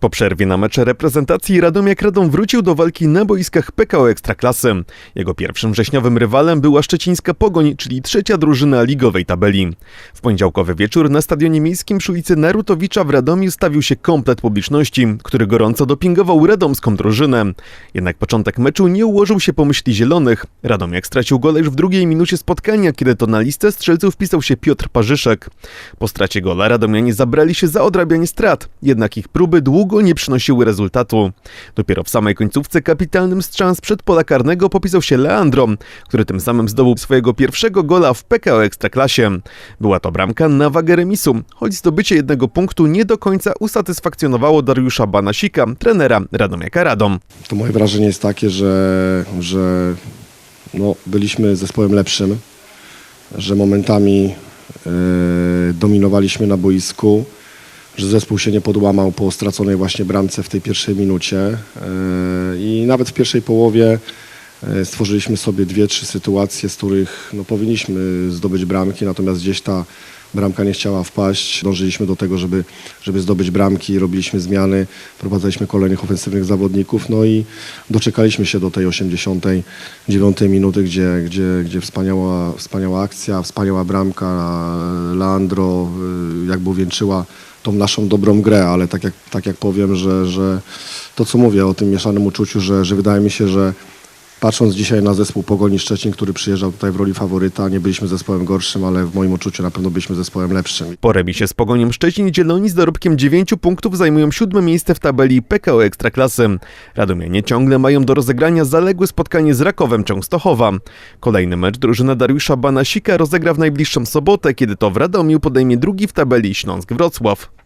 Po przerwie na mecze reprezentacji Radomiak Radom wrócił do walki na boiskach PKO Ekstraklasy. Jego pierwszym wrześniowym rywalem była szczecińska Pogoń, czyli trzecia drużyna ligowej tabeli. W poniedziałkowy wieczór na stadionie miejskim przy ulicy Narutowicza w Radomiu stawił się komplet publiczności, który gorąco dopingował radomską drużynę. Jednak początek meczu nie ułożył się po myśli zielonych. Radomiak stracił gola już w drugiej minucie spotkania, kiedy to na listę strzelców wpisał się Piotr Parzyszek. Po stracie gola Radomianie zabrali się za odrabianie strat, jednak ich próby długo nie przynosiły rezultatu. Dopiero w samej końcówce kapitalnym strzałem sprzed pola karnego popisał się Leandro, który tym samym zdobył swojego pierwszego gola w PKO Ekstraklasie. Była to bramka na wagę remisu, choć zdobycie jednego punktu nie do końca usatysfakcjonowało Dariusza Banasika, trenera Radomiaka Radom. To moje wrażenie jest takie, że, że no, byliśmy zespołem lepszym, że momentami e, dominowaliśmy na boisku, że zespół się nie podłamał po straconej właśnie bramce w tej pierwszej minucie e, i nawet w pierwszej połowie e, stworzyliśmy sobie dwie, trzy sytuacje, z których no, powinniśmy zdobyć bramki, natomiast gdzieś ta bramka nie chciała wpaść. Dążyliśmy do tego, żeby, żeby zdobyć bramki, robiliśmy zmiany, wprowadzaliśmy kolejnych ofensywnych zawodników, no i doczekaliśmy się do tej 89 minuty, gdzie, gdzie, gdzie wspaniała, wspaniała akcja, wspaniała bramka, Leandro y, jakby uwieńczyła tą naszą dobrą grę, ale tak jak, tak jak powiem, że, że to co mówię o tym mieszanym uczuciu, że, że wydaje mi się, że patrząc dzisiaj na zespół Pogoni Szczecin, który przyjeżdżał tutaj w roli faworyta, nie byliśmy zespołem gorszym, ale w moim odczuciu na pewno byliśmy zespołem lepszym. Po remisie z Pogonią Szczecin Zieloni z dorobkiem 9 punktów zajmują siódme miejsce w tabeli PKO Ekstraklasy. Radomianie ciągle mają do rozegrania zaległe spotkanie z Rakowem Częstochowa. Kolejny mecz drużyna Dariusza Banasika rozegra w najbliższą sobotę, kiedy to w Radomiu podejmie drugi w tabeli Śląsk Wrocław.